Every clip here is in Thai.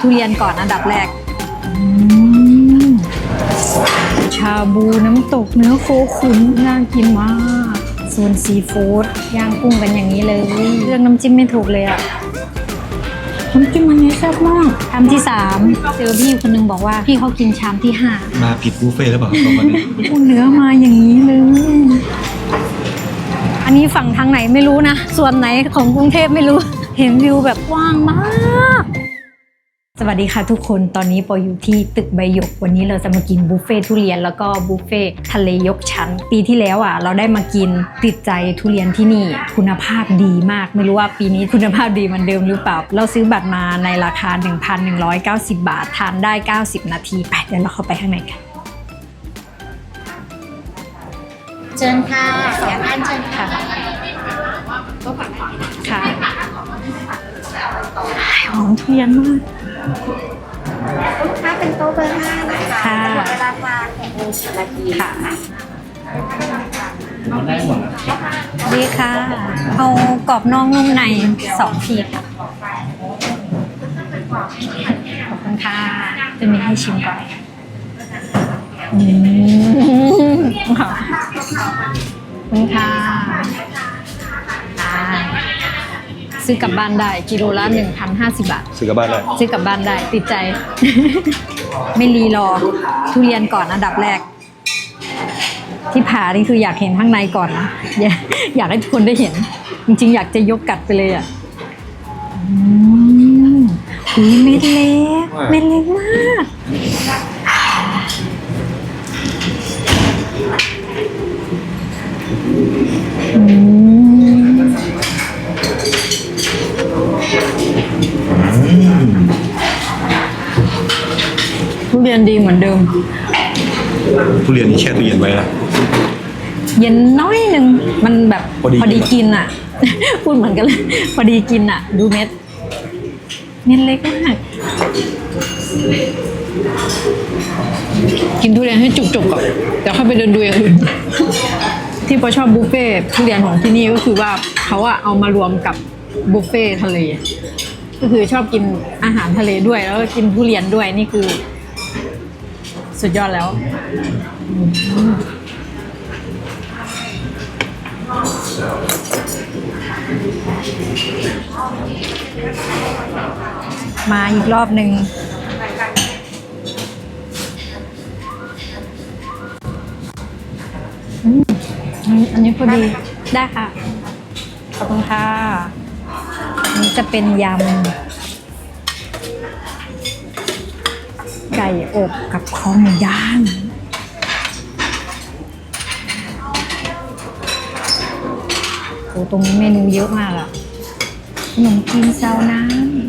ทุเรียนก่อนอันดับแรกอืมชาบูน้ำตกเนื้อโคขุนน่ากินมากส่วนซีฟู้ดย่างกุ้งกันอย่างนี้เลย เรื่องน้ำจิ้มไม่ถูกเลยอะน้ำจิ้มอันนี้แซ่บมากชามที่สามเจอพี่คนนึงบอกว่าพี่เขากินชามที่ห้ามาผิดบุฟเฟ่ต์หรือเปล่าตรงวันนี้โอ้เนื้อมาอย่างนี้เลย อันนี้ฝั่งทางไหนไม่รู้นะ ส่วนไหนของกรุงเทพไม่รู้ เห็นวิวแบบกว้างมาก สวัสดีค่ะทุกคน ตอนนี้ปออยู่ที่ตึกใบหยก วันนี้เราจะมากินบุฟเฟ่ทุเรียนแล้วก็บุฟเฟ่ทะเลยกชั้น ปีที่แล้วอะ เราได้มากินติดใจทุเรียนที่นี่ คุณภาพดีมาก ไม่รู้ว่าปีนี้คุณภาพดีเหมันเดิมหรือเปล่า เราซื้อบัตรมาในราคา 1,190 บาท ทานได้ 90 นาที ไปเดี๋ยวเราเข้าไปข้างในกันเชิญค่ะเสียงอันเชิญค่ะค่ะหอมทุเรียนมาก ลูกค้าเป็นโต๊ะเบอร์ห้านะคะค่ะหมดเวลาทานแข่งมือสิบนาทีค่ะดีค่ะ เอากรอบนอกนุ่มในสองทีค่ะขอบคุณค่ะจะมีให้ชิมก่อนอืมขอบคุณค่ะอ่า ซื้อกลับบ้านได้กิโลละ1,050 บาท ซื้อกลับบ้านเลยซื้อกลับบ้านได้ติดใจ ไม่รีรอทุเรียนก่อนอันดับแรก ที่ผ่านี่คืออยากเห็นข้างในก่อนนะอยากอยากให้ทุกคนได้เห็น จริงๆ อยากจะยกกัดไปเลยอะอืมอุ๊ยเม็ดเล็กเม็ดเล็กมากอืม รียนดีเหมือนเดิม ทุเรียนนี่แช่ตู้เย็นไว้นะ เย็นน้อยหนึ่งมันแบบพอดี พอดีกินอะ พูดเหมือนกันเลยพอดีกินอะ ดูเม็ดเม็ดเล็กมากกินทุเรียนให้จุกๆก่อนเดี๋ยวค่อยไปเดินดูอย่างอื่น ที่ปอชอบบุฟเฟ่ต์ทุเรียนของที่นี่ก็คือว่าเขาอะเอามารวมกับบุฟเฟ่ต์ทะเล ก็คือชอบกินอาหารทะเลด้วย แล้วก็กินทุเรียนด้วยนี่คือ สุดยอดแล้วมาอีกรอบหนึ่งอืมอันนี้อันนี้พอดี ได้ค่ะ ขอบคุณค่ะ อันนี้จะเป็นยำ ไก่อบกับคอหมูย่างโอ้ตรงนี้เมนูเยอะมากอะขนมจีนซาวน้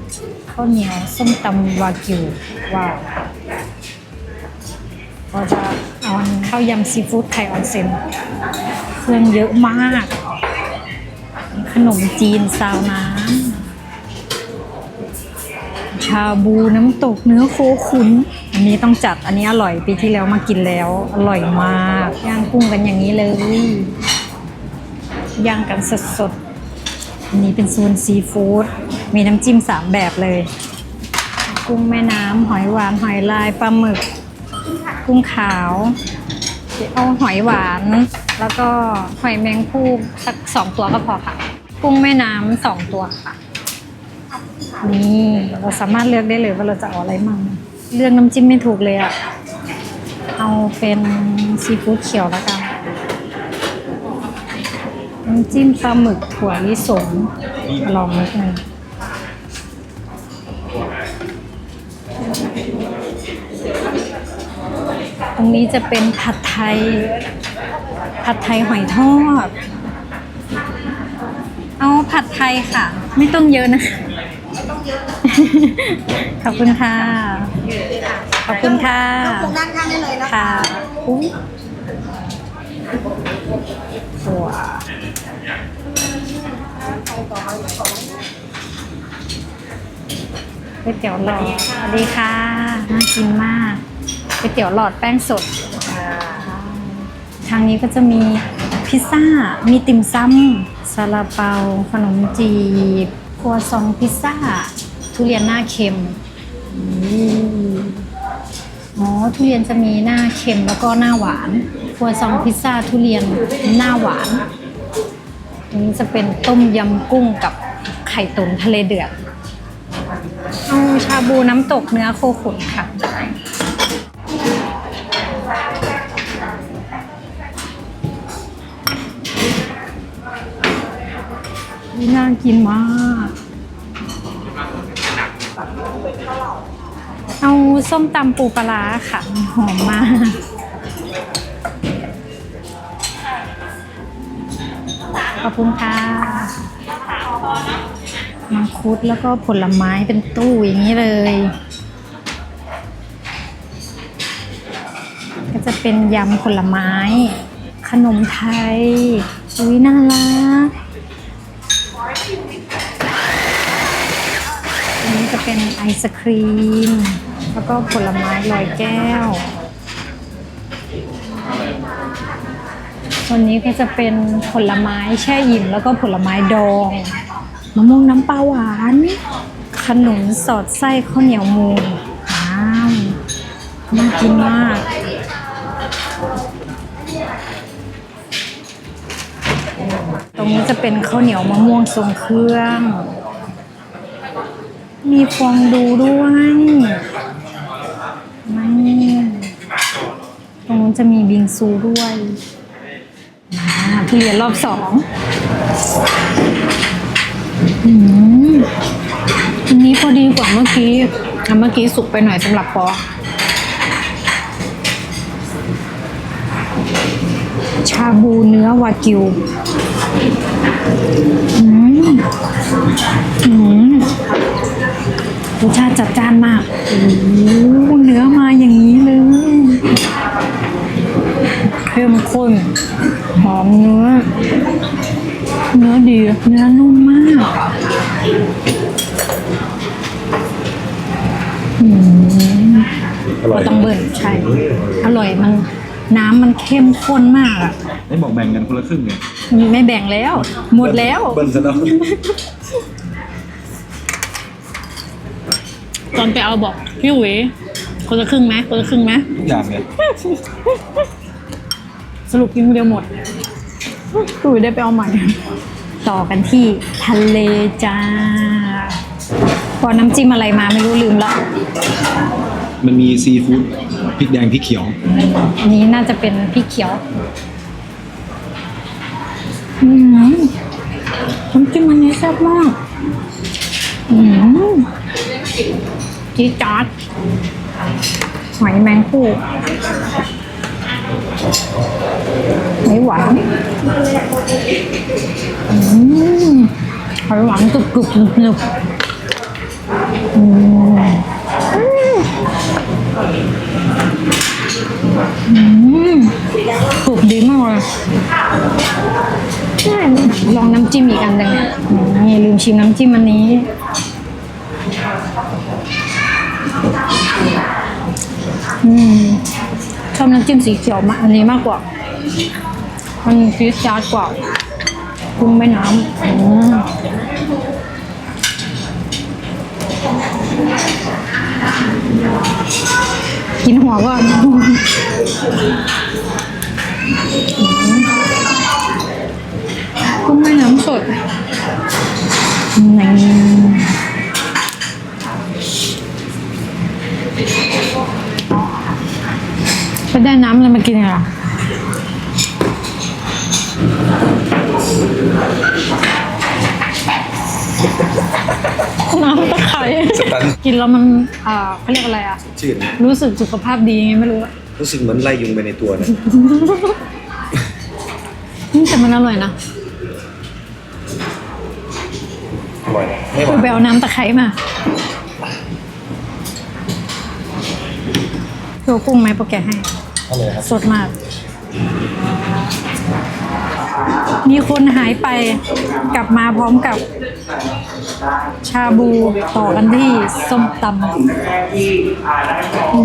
ำข้าวเหนียวส้มตำวากิวว้าวก็จะเอาข้าวยำซีฟู้ดไข่ออนเซ็นเครื่องเยอะมาก ขนมจีนซาวน้ำ ชาบูน้ำตกเนื้อโคขุน อันนี้ต้องจัดอันนี้อร่อยปีที่แล้วมากินแล้ว อร่อยมากย่างกุ้งกันอย่างนี้เลยย่างกันสดๆอันนี้เป็นโซนซีฟู้ดมีน้ำจิ้มสามแบบเลย กุ้งแม่น้ำหอยหวานหอยลายปลาหมึก กุ้งขาวเอาหอยหวาน แล้วก็หอยแมงภู่สักสองตัวก็พอค่ะ กุ้งแม่น้ำสองตัวค่ะ นี่เราสามารถเลือกได้เลยว่าเราจะเอาอะไรมั่งเลือกน้ำจิ้มไม่ถูกเลยอะเอาเป็นซีฟู้ดเขียวแล้วกันน้ำจิ้มปลาหมึกถั่วลิสงลองนิดนึงตรงนี้จะเป็นผัดไทย ผัดไทยหอยทอด เอาผัดไทยค่ะ ไม่ต้องเยอะนะ ขอบคุณค่ะขอบคุณค่ะตรงด้านข้างได้เลยนะคะค่ะอุ้ยว้าก๋วยเตี๋ยวหลอดสวัสดีค่ะ น่ากินมากก๋วยเตี๋ยวหลอดแป้งสด ทางนี้ก็จะมีพิซซ่า มีติ่มซำซาลาเปา ขนมจีบครัวซองพิซซ่า ทุเรียนหน้าเค็มอ๋อทุเรียนจะมีหน้าเค็มแล้วก็หน้าหวานครัวซองพิซซ่าทุเรียนหน้าหวานอันนี้จะเป็นต้มยำกุ้งกับไข่ตุ๋นทะเลเดือดเอาชาบูน้ำตกเนื้อโคขุนค่ะน่ากินมาก เอาส้มตำปูปลาค่ะ หอมมากขอบคุณค่ะมังคุดแล้วก็ผลไม้เป็นตู้อย่างนี้เลย ก็จะเป็นยำผลไม้ ขนมไทย อุ้ยน่ารักอันนี้จะเป็นไอศครีม แล้วก็ผลไม้ลอยแก้วส่วนนี้ก็จะเป็นผลไม้แช่อิ่มแล้วก็ผลไม้ดองมะม่วงน้ำปลาหวาน ขนุนสอดไส้ข้าวเหนียวมูนว้าวน่ากินมากตรงนี้จะเป็นข้าวเหนียวมะม่วงทรงเครื่อง มีฟองดูด้วยนี่ตรงนู้น จะมีบิงซูด้วยอ่าทุเรียนรอบสองอันนี้พอดีกว่าเมื่อกี้อ่เมื่อกี้สุกไปหน่อยสำหรับปอชาบูเนื้อวากิวอืมอืมรสชาติจัดจ้านมากอืมาอย่างนี้เลย เข้มข้ นหอมเนื้อ เนื้อดี เนื้อนุ่มมากอืมอร่อยเราต้องเบิ่นใช่ อร่อยมัน น้ำมันเข้มข้นมากอะไม่บอกแบ่งกันคนละครึ่งไงไม่แบ่งแล้ว หมดแล้ว เบิ้ลซะแล้วตอนไปเอาบอกพี่หวีคนละครึ่งไหมคนละครึ่งไหมทุกอย่างเลย สรุปกินคนเดียวหมดพี่หวีได้ไปเอาใหม่ ต่อกันที่ทะเลจ้าพอน้ำจิ้มอะไรมาไม่รู้ลืมละมันมีซีฟู้ดพริกแดงพริกเขียว อันนี้น่าจะเป็นพริกเขียวอืมน้ำจิ้มอันนี้แซ่บมากอืมจี๊ดจ๊าดหอยแมงคู่ หอยหวานอืมหอยหวานกรุบกรุบหนึบหนึบอืมอืมกรุบดีมากเลยอืมลองน้ำจิ้มอีกอันหนึ่งนี่ลืมชิมน้ำจิ้มอันนี้อืม ชอบน้ำจิ้มสีเขียวมากอันนี้มากกว่า มันฟีสจาร์ดกว่ากุ้งแม่น้ำกินหัวก่อนกุ้งแม่น้ำสดนี่ กินอะน้ำตะไคร้สตัน กินแล้วมันอ่าเขาเรียกอะไรอะ ชื่นรู้สึกสุขภาพดีไงไม่รู้อะรู้สึกเหมือนไล่ยุงไปในตัวนะอืมแต่มันอร่อยนะอร่อยไม่หไปวานไปเอาน้ำตะไคร้มาโชว์กุ้งไหมโปรแกรมให้ เอาเลยครับสดมาก มีคนหายไปกลับมาพร้อมกับ ชาบูต่อกันที่ส้มตำอืม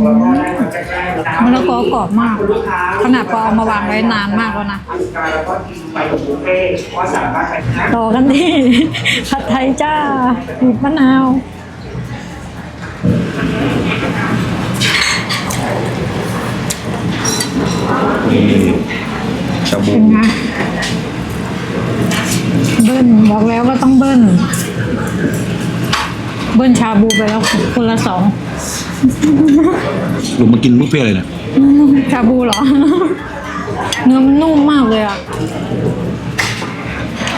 มะละกอกรอบมาก ขนาดปอเอามาวางไว้นานมากแล้วนะ ต่อกันที่ ผัดไทยจ้าบีบมะนาว เป็นไงเบิ้ลบอกแล้วว่าต้องเบิ้ลเบิ้ลชาบูไปแล้วคนละสองลงมากินบุฟเฟ่ต์เลยนะชาบูเหรอ เนื้อมันนุ่มมากเลยอะ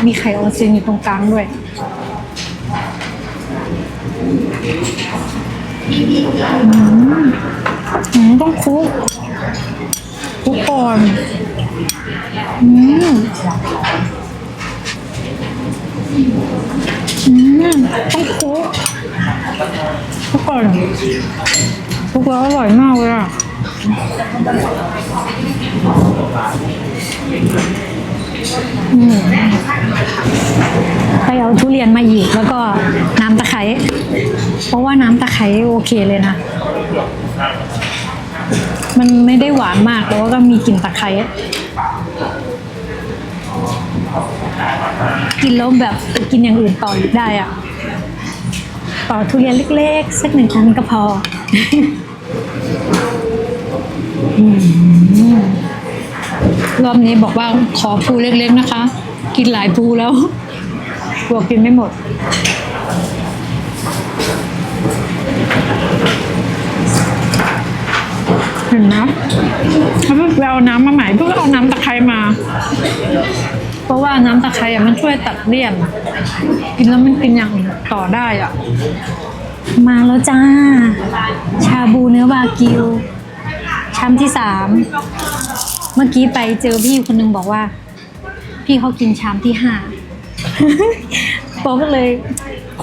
มีไข่ออนเซนอยู่ตรงกลางด้วย อืมต้องคลุก คลุกก่อนอืมอืมต้องคุกคลุกก่อนคลุกแล้วอร่อยมากเลยอะอืมไปเอาทุเรียนมาอีกแล้วก็น้ำตะไคร้เพราะว่าน้ำตะไคร้โอเคเลยนะ มันไม่ได้หวานมากแต่ว่าก็มีกลิ่นตะไคร้กินแล้วแบบไปกินอย่างอื่นต่ออีกได้อะต่อทุเรียนเล็กๆ สักหนึ่งชั้นก็พอรอบนี้บอกว่าขอภูเล็กๆนะคะ กินหลายภูแล้วกลัวกินไม่หมด เห็นนะเขาไปเอาน้ำมาใหม่เพื่อเอาน้ำตะไคร้มา เพราะว่าน้ำตะไคร้อะมันช่วยตัดเลี่ยน กินแล้วมันกินอย่างอื่นต่อได้อะ มาแล้วจ้า ชาบูเนื้อบากิวชามที่สามเมื่อกี้ไปเจอพี่คนนึงบอกว่า พี่เขากินชามที่ห้าโปก็เลย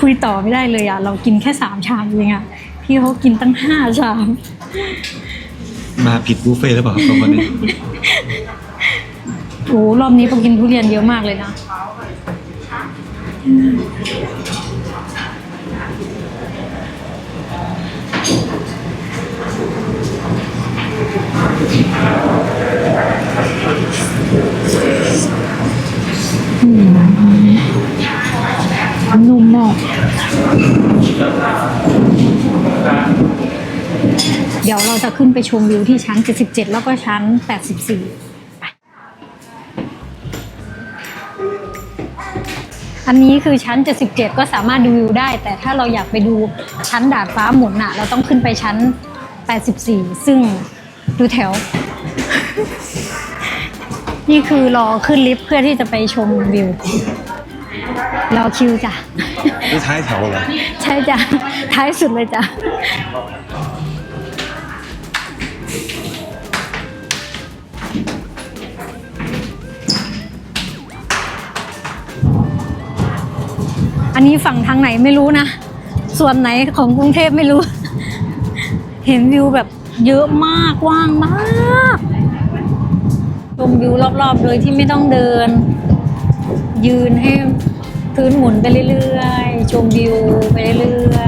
คุยต่อไม่ได้เลยอะ เรากินแค่สามชามเองอะ พี่เขากินตั้งห้าชาม มาผิดบุฟเฟ่ต์หรือเปล่าสองคนนี้ โอ้รอบนี้ผมกินทุเรียนเยอะมากเลยนะ นุ่มมาก เดี๋ยวเราจะขึ้นไปชมวิวที่ชั้น 77 แล้วก็ชั้น 84อันนี้คือชั้น 77 ก็สามารถดูวิวได้ แต่ถ้าเราอยากไปดูชั้นดาดฟ้าหมุนน่ะเราต้องขึ้นไปชั้น 84 ซึ่งดูแถว นี่คือรอขึ้นลิฟต์เพื่อที่จะไปชมวิวรอคิวจ้ะนี่ท้ายแถวเหรอใช่จ้ะท้ายสุดเลยจ้ะ อันนี้ฝั่งทางไหนไม่รู้นะ ส่วนไหนของกรุงเทพไม่รู้ เห็นวิวแบบเยอะมากกว้างมากชมวิวรอบๆ โดยที่ไม่ต้องเดิน ยืนให้พื้นหมุนไปเรื่อยๆ ชมวิวไปเรื่อย